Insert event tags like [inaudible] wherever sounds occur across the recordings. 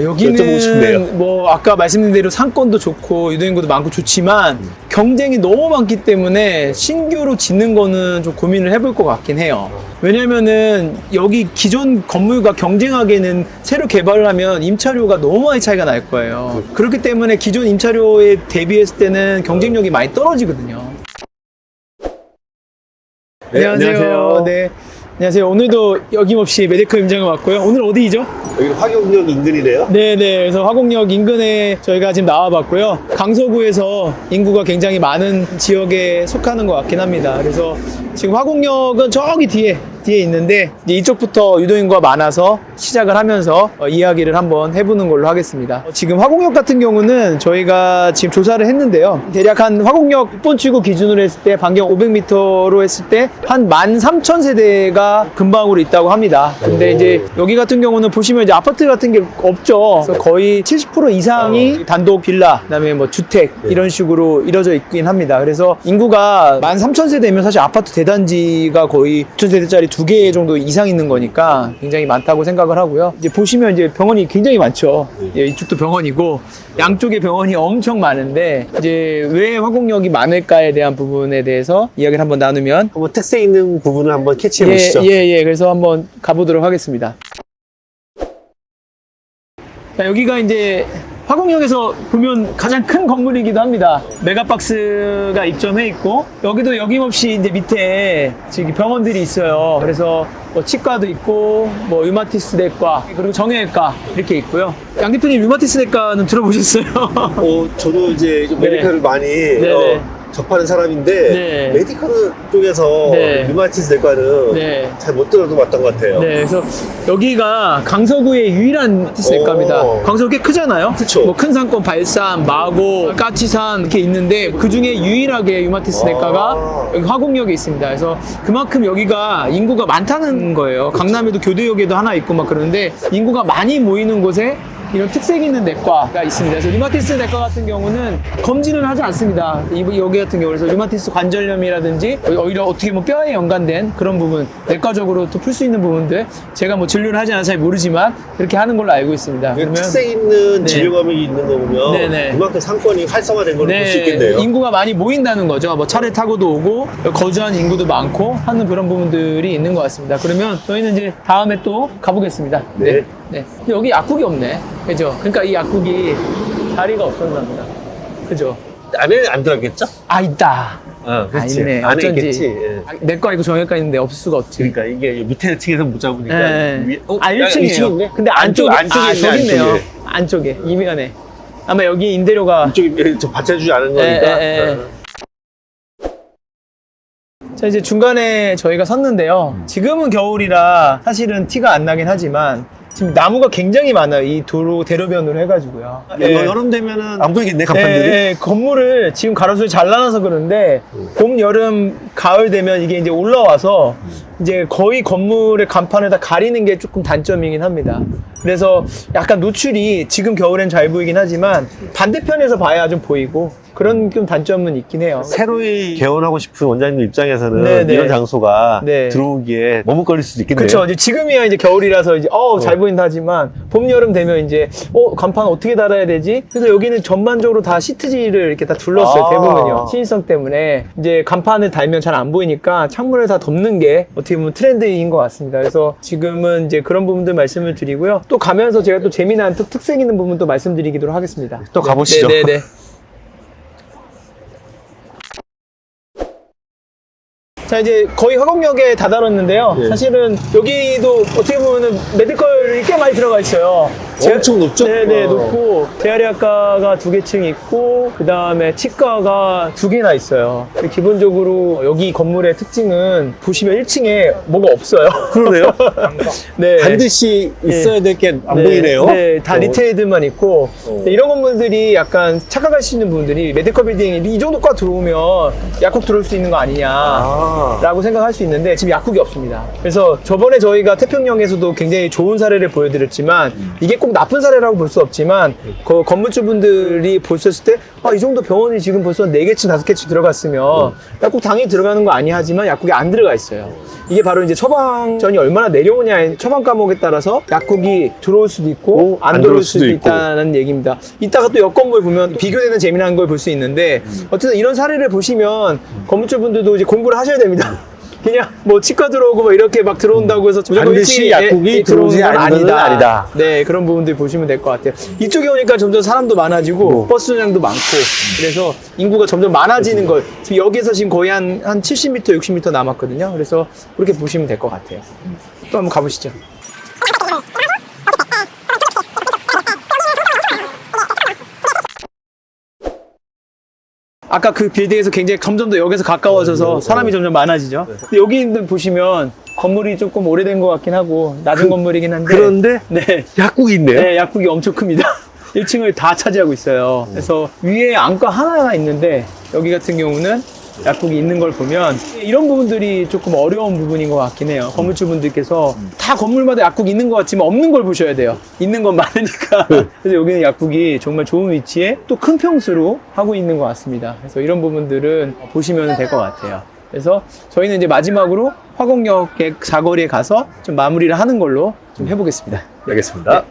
여기는. 뭐 아까 말씀드린 대로 상권도 좋고 유도인구도 많고 좋지만 경쟁이 너무 많기 때문에 신규로 짓는 거는 좀 고민을 해볼 것 같긴 해요. 왜냐면은 여기 기존 건물과 경쟁하기에는 새로 개발을 하면 임차료가 너무 많이 차이가 날 거예요. 그렇기 때문에 기존 임차료에 대비했을 때는 경쟁력이 많이 떨어지거든요. 네, 안녕하세요. 네. 안녕하세요. 오늘도 여김없이 메디컬 임장을 왔고요. 오늘 어디죠? 여기 화경역 인근이네요. 네네. 그래서 화곡역 인근에 저희가 지금 나와봤고요. 강서구에서 인구가 굉장히 많은 지역에 속하는 것 같긴 합니다. 그래서 지금 화곡역은 저기 뒤에 뒤에 있는데 이쪽부터 유도인구가 많아서 시작을 하면서 어, 이야기를 한번 해보는 걸로 하겠습니다. 어, 지금 화곡역 같은 경우는 저희가 지금 조사를 했는데요. 대략 한 화곡역 6번 출구 기준으로 했을 때 반경 500m로 했을 때 한 13,000세대가 근방으로 있다고 합니다. 근데 이제 여기 같은 경우는 보시면 이제 아파트 같은 게 없죠. 그래서 거의 70% 이상이 단독 빌라, 그다음에 뭐 주택 이런 식으로 이루어져 있긴 합니다. 그래서 인구가 13,000세대면 사실 아파트 대단지가 거의 2,000세대짜리 두 개 정도 이상 있는 거니까 굉장히 많다고 생각을 하고요. 이제 보시면 이제 병원이 굉장히 많죠. 예, 이쪽도 병원이고 양쪽에 병원이 엄청 많은데 이제 왜 화곡역이 많을까에 대한 부분에 대해서 이야기를 한번 나누면 한번 특색 있는 부분을 한번 캐치해 보시죠. 예, 예, 예. 그래서 한번 가보도록 하겠습니다. 자, 여기가 이제 화곡역에서 보면 가장 큰 건물이기도 합니다. 메가박스가 입점해 있고 여기도 여김없이 이제 밑에 지금 병원들이 있어요. 그래서 뭐 치과도 있고 뭐 류마티스 내과 그리고 정형외과 이렇게 있고요. 양 대표님 류마티스 내과는 들어보셨어요? 어, 저도 이제 좀 네. 메디컬을 많이 네, 어, 네. 접하는 사람인데 네. 메디컬 쪽에서 네. 류마티스 내과는 네. 잘못 들어봤던 것 같아요. 네, 그래서 여기가 강서구의 유일한 티스 내과입니다. 오. 강서구 꽤 크잖아요. 그쵸. 뭐큰 상권 발산, 마고, 까치산 이렇게 있는데 그 중에 유일하게 유마티스 아. 내과가 여기 화곡역에 있습니다. 그래서 그만큼 여기가 인구가 많다는 거예요. 강남에도 교대역에도 하나 있고 막 그러는데 인구가 많이 모이는 곳에 이런 특색 있는 내과가 있습니다. 그래서 류마티스 내과 같은 경우는 검진을 하지 않습니다. 이- 여기 같은 경우 그래서 류마티스 관절염이라든지 오히려 어떻게 보면 뼈에 연관된 그런 부분 내과적으로 또 풀 수 있는 부분들 제가 뭐 진료를 하지 않아서 잘 모르지만 그렇게 하는 걸로 알고 있습니다. 이게 특색 있는 네. 진료감이 있는 거 보면 네네. 그만큼 상권이 활성화된 걸볼수 네, 있겠네요. 인구가 많이 모인다는 거죠. 뭐 차를 타고도 오고 거주하는 인구도 많고 하는 그런 부분들이 있는 것 같습니다. 그러면 저희는 이제 다음에 또 가보겠습니다. 네. 네. 여기 약국이 없네. 그죠? 그러니까 이 약국이 자리가 없었나 보다. 그죠? 안에 안 들어갔겠죠? 아 있다. 어, 아 그렇지. 있네. 안에 어쩐지. 있겠지. 예. 아, 내과 있고 정형외과 있는데 없을 수가 없지. 그러니까 이게 밑에 층에서 못 잡으니까 네. 위- 어, 아 야, 1층이에요. 이층 있네? 근데 안쪽에 안쪽에 아, 있네, 저기 있네요. 안쪽에. 안쪽에 이면에 아마 여기 임대료가 이쪽이 좀 받쳐주지 않은 예, 거니까. 예, 예. 어. 자 이제 중간에 저희가 섰는데요. 지금은 겨울이라 사실은 티가 안 나긴 하지만 지금 나무가 굉장히 많아요. 이 도로 대로변으로 해가지고요. 예. 여름 되면은 안 보이겠네 간판들이. 네, 건물을 지금 가로수를 잘 나눠서 그런데 음. 봄, 여름, 가을 되면 이게 이제 올라와서 이제 거의 건물의 간판을 다 가리는 게 조금 단점이긴 합니다. 그래서 약간 노출이 지금 겨울엔 잘 보이긴 하지만 반대편에서 봐야 좀 보이고 그런 좀 단점은 있긴 해요. 새로이 개원하고 싶은 원장님 입장에서는 네, 네. 이런 장소가 네. 들어오기에 머뭇거릴 수도 있겠네요. 그렇죠. 이제 지금이야 이제 겨울이라서 이제 어잘 보인다 하지만 봄 여름 되면 이제 어 간판 어떻게 달아야 되지? 그래서 여기는 전반적으로 다 시트지를 이렇게 다 둘렀어요 아. 대부분요. 신인성 때문에 이제 간판을 달면 잘 안 보이니까 창문을 다 덮는 게 어떻게 보면 트렌드인 것 같습니다. 그래서 지금은 이제 그런 부분들 말씀을 드리고요. 또 가면서 제가 또 재미난 또 특색 있는 부분 또 말씀드리기도 하겠습니다. 또 가보시죠. 네, 네, 네. 자 이제 거의 화곡역에 다다랐는데요. 예. 사실은 여기도 어떻게 보면은 메디컬이 꽤 많이 들어가 있어요. 엄청 높죠? 네네 어. 높고 재활의학과가 두 개 층 있고 그 다음에 치과가 두 개나 있어요. 기본적으로 여기 건물의 특징은 보시면 1층에 뭐가 없어요. 그러네요. [laughs] 네. 반드시 있어야 될 게 안 네, 보이네요. 네, 다 어. 리테일들만 있고 어. 네, 이런 건물들이 약간 착각할 수 있는 분들이 메디컬 빌딩이 이 정도가 들어오면 약국 들어올 수 있는 거 아니냐. 아. 라고 생각할 수 있는데 지금 약국이 없습니다. 그래서 저번에 저희가 태평양에서도 굉장히 좋은 사례를 보여드렸지만 이게 꼭꼭 나쁜 사례라고 볼 수 없지만 그 건물주분들이 보셨을 때 아, 이 정도 병원이 지금 벌써 4개치, 5개치 들어갔으면 약국 당연히 들어가는 거 아니 하지만 약국이 안 들어가 있어요. 이게 바로 이제 처방전이 얼마나 내려오냐의 처방 과목에 따라서 약국이 들어올 수도 있고 안, 들어올 수도, 있고. 있다는 얘기입니다. 이따가 또옆 건물 보면 비교되는 재미난 걸 볼 수 있는데 어쨌든 이런 사례를 보시면 건물주분들도 이제 공부를 하셔야 됩니다. 그냥 뭐 치과 들어오고 뭐 이렇게 막 들어온다고 해서 무조건 반드시 일찍 약국이 예, 들어오는 건 않는 건 아니다. 네, 그런 부분들 보시면 될 것 같아요. 이쪽에 오니까 점점 사람도 많아지고 뭐. 버스 정량도 많고 그래서 인구가 점점 많아지는 걸 지금 여기서 지금 거의 한, 한 70m, 60m 남았거든요. 그래서 그렇게 보시면 될 것 같아요. 또 한번 가보시죠. 아까 그 빌딩에서 굉장히 점점 더 여기서 가까워져서 사람이 점점 많아지죠. 근데 여기 있는 보시면 건물이 조금 오래된 것 같긴 하고 낮은 건물이긴 한데 그런데 네. 약국이 있네요. 네, 약국이 엄청 큽니다. [laughs] 1층을 다 차지하고 있어요. 그래서 위에 안과 하나가 있는데 여기 같은 경우는 약국이 있는 걸 보면 이런 부분들이 조금 어려운 부분인 것 같긴 해요. 건물주분들께서 다 건물마다 약국이 있는 것 같지만 없는 걸 보셔야 돼요. 있는 건 많으니까. [laughs] 그래서 여기는 약국이 정말 좋은 위치에 또 큰 평수로 하고 있는 것 같습니다. 그래서 이런 부분들은 보시면 될 것 같아요. 그래서 저희는 이제 마지막으로 화곡역의 사거리에 가서 좀 마무리를 하는 걸로 좀 해보겠습니다. 알겠습니다.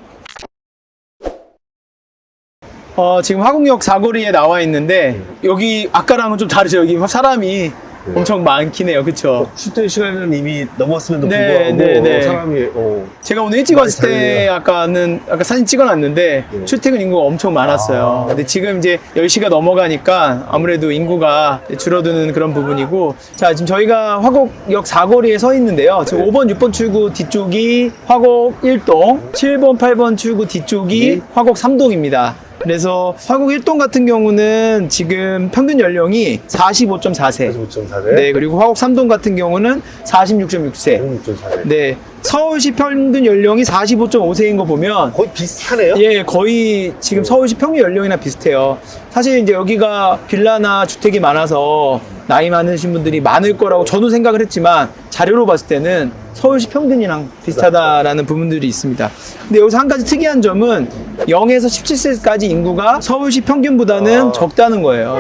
어, 지금 화곡역 사거리에 나와 있는데 여기 아까랑은 좀 다르죠. 여기 사람이 엄청 많긴 해요. 그쵸? 출퇴 시간은 이미 넘었음에도 네, 불구하고 네, 네. 사람이 어, 제가 오늘 일찍 많이 왔을 때 다르네요. 아까는 아까 사진 찍어놨는데 네. 출퇴근 인구가 엄청 많았어요. 아. 근데 지금 이제 10시가 넘어가니까 아무래도 인구가 줄어드는 그런 부분이고 자 지금 저희가 화곡역 사거리에 서 있는데요. 지금 네. 5번, 6번 출구 뒤쪽이 화곡 1동, 7번, 8번 출구 뒤쪽이 네. 화곡 3동입니다. 그래서 화곡 1동 같은 경우는 지금 평균 연령이 45.4세. 45.4세. 네, 그리고 화곡 3동 같은 경우는 46.6세. 46.4세. 네. 서울시 평균 연령이 45.5세인 거 보면 거의 비슷하네요. 예, 거의 지금 서울시 평균 연령이나 비슷해요. 사실 이제 여기가 빌라나 주택이 많아서 나이 많으신 분들이 많을 거라고 저도 생각을 했지만 자료로 봤을 때는 서울시 평균이랑 비슷하다라는 부분들이 있습니다. 근데 여기서 한 가지 특이한 점은 0에서 17세까지 인구가 서울시 평균보다는 아. 적다는 거예요.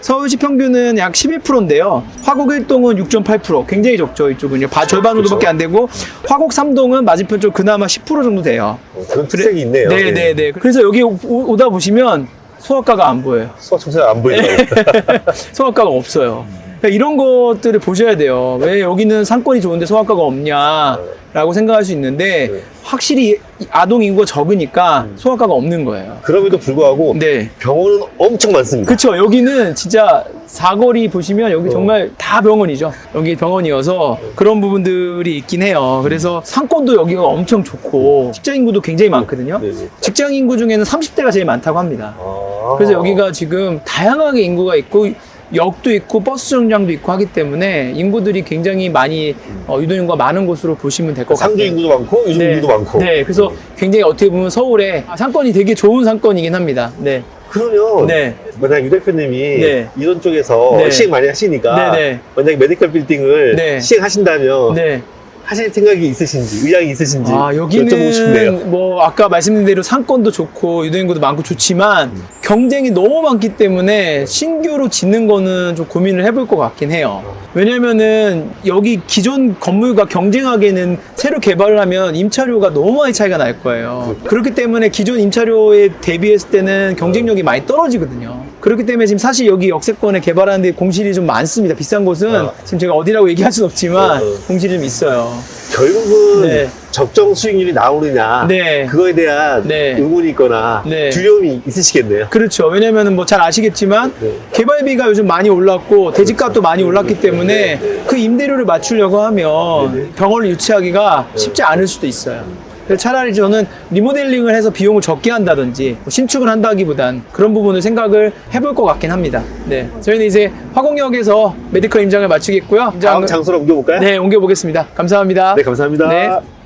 서울시 평균은 약 11%인데요. 화곡 1동은 6.8%. 굉장히 적죠, 이쪽은요. 바- 절반 정도밖에 안 되고, 화곡 3동은 맞은편 쪽 그나마 10% 정도 돼요. 어, 그런 특색이 있네요. 네, 네, 네. 그래서 여기 오, 오다 보시면 소아과가 안 보여요. 청소가 안 보이더라고요. 소아과가 [laughs] 없어요. 그러니까 이런 것들을 보셔야 돼요. 왜 여기는 상권이 좋은데 소아과가 없냐 라고 생각할 수 있는데 네. 확실히 이 아동 인구가 적으니까 소아과가 없는 거예요. 그럼에도 불구하고 네. 병원은 엄청 많습니다. 그쵸. 여기는 진짜 사거리 보시면 여기 어. 정말 다 병원이죠. 여기 병원이어서 그런 부분들이 있긴 해요. 그래서 상권도 여기가 엄청 좋고 직장 인구도 굉장히 많거든요. 네, 네. 직장 인구 중에는 30대가 제일 많다고 합니다. 아. 그래서 여기가 지금 다양하게 인구가 있고 역도 있고 버스 정류장도 있고 하기 때문에 인구들이 굉장히 많이 어, 유도 인구가 많은 곳으로 보시면 될 것 같아요. 상주 인구도 많고 유동 인구도 많고. 네, 그래서 굉장히 어떻게 보면 서울에 상권이 되게 좋은 상권이긴 합니다. 네. 그러면 네. 만약 유 대표님이 네. 이런 쪽에서 네. 시행 많이 하시니까 네, 네. 만약 메디컬 빌딩을 네. 시행하신다면 네. 하실 생각이 있으신지 의향이 있으신지 아, 여쭤보고 싶네요. 여기는 뭐 아까 말씀드린 대로 상권도 좋고 유도인구도 많고 좋지만 음. 경쟁이 너무 많기 때문에 신규로 짓는 거는 좀 고민을 해볼 것 같긴 해요. 왜냐면은 여기 기존 건물과 경쟁하기에는 새로 개발을 하면 임차료가 너무 많이 차이가 날 거예요. 그렇기 때문에 기존 임차료에 대비했을 때는 경쟁력이 많이 떨어지거든요. 그렇기 때문에 지금 사실 여기 역세권에 개발하는 데 공실이 좀 많습니다. 비싼 곳은 아. 지금 제가 어디라고 얘기할 수는 없지만 어, 어. 공실이 좀 있어요. 결국은 네. 적정 수익률이 나오느냐 네. 그거에 대한 네. 의문이 있거나 네. 두려움이 있으시겠네요. 그렇죠. 왜냐면은 뭐 잘 아시겠지만 네. 개발비가 요즘 많이 올랐고 대지값도 많이 올랐기 때문에 그 임대료를 맞추려고 하면 병원을 유치하기가 쉽지 않을 수도 있어요. 차라리 저는 리모델링을 해서 비용을 적게 한다든지 뭐 신축을 한다기보단 그런 부분을 생각을 해볼 것 같긴 합니다. 네. 저희는 이제 화곡역에서 메디컬 임장을 마치겠고요. 다음 임장을- 장소로 옮겨볼까요? 네, 옮겨보겠습니다. 감사합니다. 네, 감사합니다. 네.